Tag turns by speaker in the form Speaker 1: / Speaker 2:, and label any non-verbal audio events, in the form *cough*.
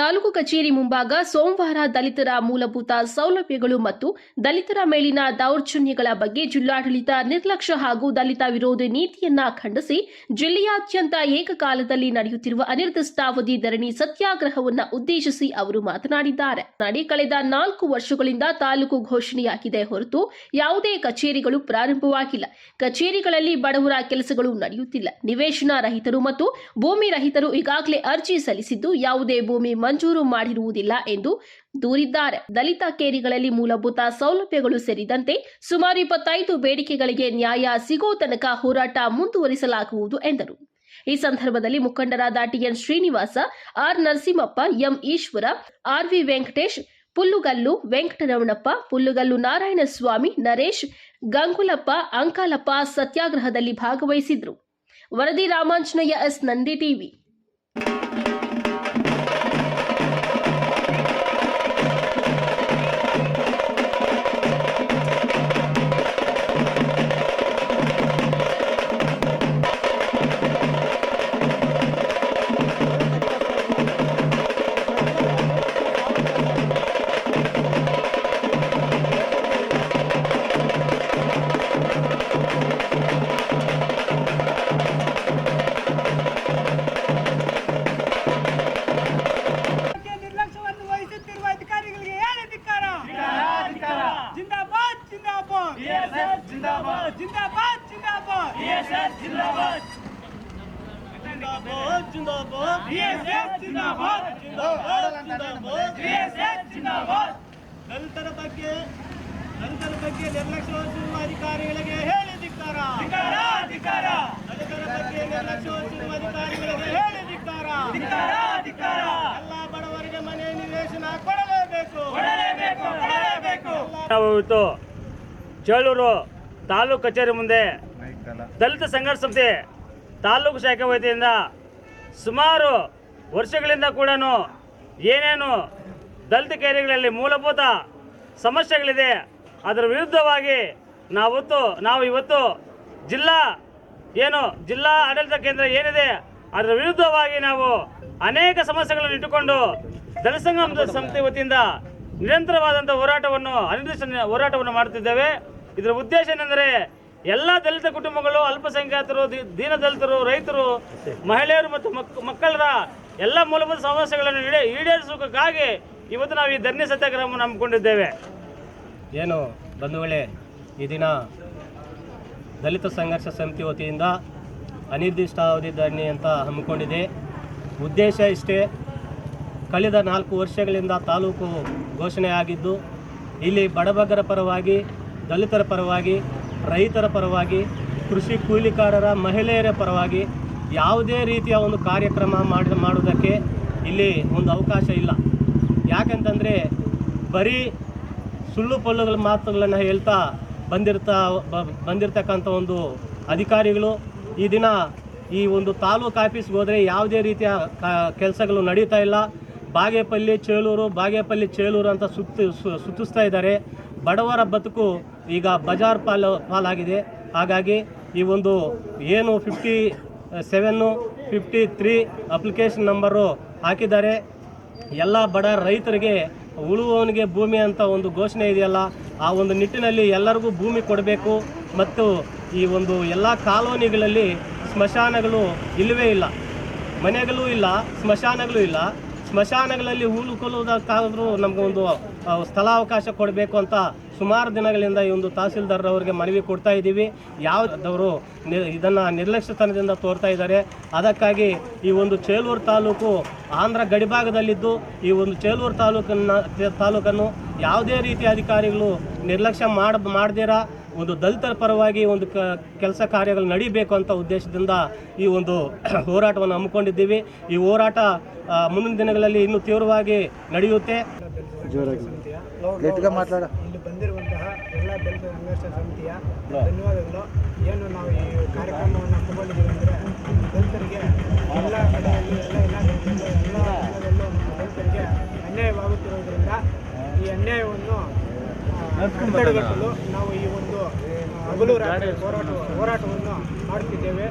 Speaker 1: ತಾಲೂಕು ಕಚೇರಿ ಮುಂಭಾಗ ಸೋಮವಾರ ದಲಿತರ ಮೂಲಭೂತ ಸೌಲಭ್ಯಗಳು ಮತ್ತು ದಲಿತರ ಮೇಲಿನ ದೌರ್ಜನ್ಯಗಳ ಬಗ್ಗೆ ಜಿಲ್ಲಾಡಳಿತ ನಿರ್ಲಕ್ಷ್ಯ ಹಾಗೂ ದಲಿತ ವಿರೋಧಿ ನೀತಿಯನ್ನ ಖಂಡಿಸಿ ಜಿಲ್ಲೆಯಾದ್ಯಂತ ಏಕಕಾಲದಲ್ಲಿ ನಡೆಯುತ್ತಿರುವ ಅನಿರ್ದಿಷ್ಟಾವಧಿ ಧರಣಿ ಸತ್ಯಾಗ್ರಹವನ್ನು ಉದ್ದೇಶಿಸಿ ಅವರು ಮಾತನಾಡಿದ್ದಾರೆ. ನಾಡಿ ಕಳೆದ ನಾಲ್ಕು ವರ್ಷಗಳಿಂದ ತಾಲೂಕು ಘೋಷಣೆಯಾಗಿದೆ ಹೊರತು ಯಾವುದೇ ಕಚೇರಿಗಳು ಪ್ರಾರಂಭವಾಗಿಲ್ಲ. ಕಚೇರಿಗಳಲ್ಲಿ ಬಡವರ ಕೆಲಸಗಳು ನಡೆಯುತ್ತಿಲ್ಲ. ನಿವೇಶನ ರಹಿತರು ಮತ್ತು ಭೂಮಿ ರಹಿತರು ಈಗಾಗಲೇ ಅರ್ಜಿ ಸಲ್ಲಿಸಿದ್ದು ಯಾವುದೇ ಭೂಮಿ ಮಂಜೂರು ಮಾಡಿರುವುದಿಲ್ಲ ಎಂದು ದೂರಿದ್ದಾರೆ. ದಲಿತ ಕೇರಿಗಳಲ್ಲಿ ಮೂಲಭೂತ ಸೌಲಭ್ಯಗಳು ಸೇರಿದಂತೆ ಸುಮಾರು ಇಪ್ಪತ್ತೈದು ಬೇಡಿಕೆಗಳಿಗೆ ನ್ಯಾಯ ಸಿಗೋ ತನಕ ಹೋರಾಟ ಮುಂದುವರಿಸಲಾಗುವುದು ಎಂದರು. ಈ ಸಂದರ್ಭದಲ್ಲಿ ಮುಖಂಡರಾದ TN Srinivasa, R. Narasimhappa, M. Eshwara, R. V. Venkatesh, Pullugallu Venkataramanappa, Pullugallu Narayanaswamy, Naresh, Gangulappa, Ankalappa ಸತ್ಯಾಗ್ರಹದಲ್ಲಿ ಭಾಗವಹಿಸಿದ್ರು ವರದಿ ರಾಮಾಂಜನೇಯ ಎಸ್. ನಂದಿ ಟಿವಿ
Speaker 2: ಜಿಂದಾಬಾದ್. ಜಿಂದಾಬಾದ್ ಜಿಂದಾಬಾದ್. ಜಿಂದಾಬಾದ್. ಜಿಂದಾಬಾದ್ ಜಿಂದಾಬಾದ್. ಜಿಂದಾಬಾದ್ ಜಿಂದಾಬಾದ್. ಜಿಂದಾಬಾದ್ ದಲಿತರ ಬಗ್ಗೆ ದಲಿತರ ಬಗ್ಗೆ ನಿರ್ಲಕ್ಷ್ಯ ವಹಿಸಿರುವ ಅಧಿಕಾರಿಗಳಿಗೆ ಹೇಳಿ ಧಿಕ್ಕಾರ. ದಲಿತರ ಬಗ್ಗೆ ನಿರ್ಲಕ್ಷ್ಯ ವಹಿಸಿರುವ ಅಧಿಕಾರಿಗಳಿಗೆ ಹೇಳಿ ಧಿಕ್ಕಾರ. ಎಲ್ಲ ಬಡವರಿಗೆ ಮನೆ ನಿವೇಶನ ಕೊಡಲೇಬೇಕು. ಕೊಡಲೇಬೇಕು ಕೊಡಲೇಬೇಕು.
Speaker 3: ನಾವು ಚೇಳೂರು ತಾಲೂಕು ಕಚೇರಿ ಮುಂದೆ ದಲಿತ ಸಂಘರ್ಷ ಸಮಿತಿ ತಾಲೂಕು ಶಾಖೆ ವತಿಯಿಂದ ಸುಮಾರು ವರ್ಷಗಳಿಂದ ಕೂಡ ಏನೇನು ದಲಿತ ಕೇರಿಗಳಲ್ಲಿ ಮೂಲಭೂತ ಸಮಸ್ಯೆಗಳಿದೆ ಅದರ ವಿರುದ್ಧವಾಗಿ ನಾವತ್ತು ನಾವು ಇವತ್ತು ಜಿಲ್ಲಾ ಏನು ಜಿಲ್ಲಾ ಆಡಳಿತ ಕೇಂದ್ರ ಏನಿದೆ ಅದರ ವಿರುದ್ಧವಾಗಿ ನಾವು ಅನೇಕ ಸಮಸ್ಯೆಗಳನ್ನು ಇಟ್ಟುಕೊಂಡು ದಲಿತ ಸಂಘ ಸಮಿತಿ ವತಿಯಿಂದ ನಿರಂತರವಾದಂಥ ಹೋರಾಟವನ್ನು ಅನಿರ್ದಿಷ್ಟ ಹೋರಾಟವನ್ನು ಮಾಡುತ್ತಿದ್ದೇವೆ. ಇದರ ಉದ್ದೇಶ ಏನೆಂದರೆ ಎಲ್ಲ ದಲಿತ ಕುಟುಂಬಗಳು, ಅಲ್ಪಸಂಖ್ಯಾತರು ದೀನ ದಲಿತರು ರೈತರು, ಮಹಿಳೆಯರು ಮತ್ತು ಮಕ್ ಮಕ್ಕಳರ ಎಲ್ಲ ಮೂಲಭೂತ ಸಮಸ್ಯೆಗಳನ್ನು ಈಡೇ ಇವತ್ತು ನಾವು ಈ ಧರಣಿ ಸತ್ಯಾಗ್ರಹವನ್ನು ಹಮ್ಮಿಕೊಂಡಿದ್ದೇವೆ.
Speaker 4: ಏನು ಬಂಧುಗಳೇ, ಈ ದಿನ ದಲಿತ ಸಂಘರ್ಷ ಸಮಿತಿ ವತಿಯಿಂದ ಅನಿರ್ದಿಷ್ಟಾವಧಿ ಧರಣಿ ಅಂತ ಹಮ್ಮಿಕೊಂಡಿದೆ. ಉದ್ದೇಶ ಇಷ್ಟೇ, ಕಳೆದ ನಾಲ್ಕು ವರ್ಷಗಳಿಂದ ತಾಲೂಕು ಘೋಷಣೆಯಾಗಿದ್ದು, ಇಲ್ಲಿ ಬಡಬಗ್ಗರ ಪರವಾಗಿ ದಲಿತರ ಪರವಾಗಿ, ರೈತರ ಪರವಾಗಿ, ಕೃಷಿ ಕೂಲಿಕಾರರ, ಮಹಿಳೆಯರ ಪರವಾಗಿ ಯಾವುದೇ ರೀತಿಯ ಒಂದು ಕಾರ್ಯಕ್ರಮ ಮಾಡಿ ಮಾಡುವುದಕ್ಕೆ ಇಲ್ಲಿ ಒಂದು ಅವಕಾಶ ಇಲ್ಲ. ಯಾಕಂತಂದರೆ ಬರೀ ಸುಳ್ಳು ಪೊಳ್ಳುಗಳ ಮಾತುಗಳನ್ನು ಹೇಳ್ತಾ ಬಂದಿರ್ತಾ ಬಂದಿರತಕ್ಕಂಥ ಒಂದು ಅಧಿಕಾರಿಗಳು ಈ ದಿನ ಈ ಒಂದು ತಾಲೂಕು ಆಫೀಸ್ಗೆ ಹೋದರೆ ಯಾವುದೇ ರೀತಿಯ ಕೆಲಸಗಳು ನಡೀತಾ ಇಲ್ಲ. ಬಾಗೇಪಲ್ಲಿ, ಚೇಳೂರು ಬಾಗೇಪಲ್ಲಿ, ಚೇಳೂರು ಅಂತ ಸುತ್ತು ಸುತ್ತಿಸ್ತಾ ಇದ್ದಾರೆ. ಬಡವರ ಬದುಕು ಈಗ ಬಜಾರ್ ಪಾಲು ಪಾಲಾಗಿದೆ. ಹಾಗಾಗಿ ಈ ಒಂದು ಏನು fifty seven fifty three application number ಹಾಕಿದ್ದಾರೆ. ಎಲ್ಲ ಬಡ ರೈತರಿಗೆ ಉಳುವವನಿಗೆ ಭೂಮಿ ಅಂತ ಒಂದು ಘೋಷಣೆ ಇದೆಯಲ್ಲ, ಆ ಒಂದು ನಿಟ್ಟಿನಲ್ಲಿ ಎಲ್ಲರಿಗೂ ಭೂಮಿ ಕೊಡಬೇಕು ಮತ್ತು ಈ ಒಂದು ಎಲ್ಲ ಕಾಲೋನಿಗಳಲ್ಲಿ ಸ್ಮಶಾನಗಳು ಇಲ್ಲವೇ ಇಲ್ಲ. ಮನೆಗಳೂ ಇಲ್ಲ, ಸ್ಮಶಾನಗಳು ಇಲ್ಲ. ಸ್ಮಶಾನಗಳಲ್ಲಿ ಉಳುಕೊಳ್ಳುವುದಕ್ಕಾದರೂ ನಮಗೊಂದು ಸ್ಥಳಾವಕಾಶ ಕೊಡಬೇಕು ಅಂತ ಸುಮಾರು ದಿನಗಳಿಂದ ಈ ಒಂದು ತಹಸೀಲ್ದಾರ್ ಅವರಿಗೆ ಮನವಿ ಕೊಡ್ತಾ ಇದ್ದೀವಿ. ಯಾವ್ದವರು ಇದನ್ನು ನಿರ್ಲಕ್ಷ್ಯತನದಿಂದ ತೋರ್ತಾ ಇದ್ದಾರೆ. ಅದಕ್ಕಾಗಿ ಈ ಒಂದು ಚೇಲೂರು ತಾಲೂಕು ಆಂಧ್ರ ಗಡಿಭಾಗದಲ್ಲಿದ್ದು ಈ ಒಂದು ಚೇಲೂರು ತಾಲೂಕನ್ನ, ತಾಲೂಕನ್ನು ಯಾವುದೇ ರೀತಿಯ ಅಧಿಕಾರಿಗಳು ನಿರ್ಲಕ್ಷ್ಯ ಮಾಡ, ಮಾಡದಿರ, ಒಂದು ದಲಿತರ ಪರವಾಗಿ ಒಂದು ಕೆಲಸ ಕಾರ್ಯಗಳು ನಡೀಬೇಕು ಅಂತ ಉದ್ದೇಶದಿಂದ ಈ ಒಂದು *clears throat* ಹೋರಾಟವನ್ನು ಹಮ್ಮಿಕೊಂಡಿದ್ದೀವಿ. ಈ ಹೋರಾಟ ಮುಂದಿನ ದಿನಗಳಲ್ಲಿ ಇನ್ನೂ ತೀವ್ರವಾಗಿ ನಡೆಯುತ್ತೆ.
Speaker 2: ಎಲ್ಲ ದಲಿತ ಇನ್ವೆಸ್ಟರ್ ಸಮಿತಿಯ ಧನ್ಯವಾದಗಳು. ಏನು ನಾವು ಈ ಕಾರ್ಯಕ್ರಮವನ್ನು ಹಮ್ಮಿಕೊಂಡಿದ್ದೀವಿ ಅಂದರೆ ದಲಿತರಿಗೆ ಎಲ್ಲ ಕಡೆಯಲ್ಲಿ ಎಲ್ಲ ಇಲಾಖೆಗಳಲ್ಲೂ ಎಲ್ಲ ಜಿಲ್ಲೆಗಳಲ್ಲೂ ದಲಿತರಿಗೆ ಅನ್ಯಾಯವಾಗುತ್ತಿರುವುದರಿಂದ ಈ ಅನ್ಯಾಯವನ್ನು ತಡೆಗಟ್ಟಲು ನಾವು ಈ ಒಂದು ಹಗಲು ರಾತ್ರಿ ಹೋರಾಟ ಹೋರಾಟವನ್ನು ಮಾಡುತ್ತಿದ್ದೇವೆ.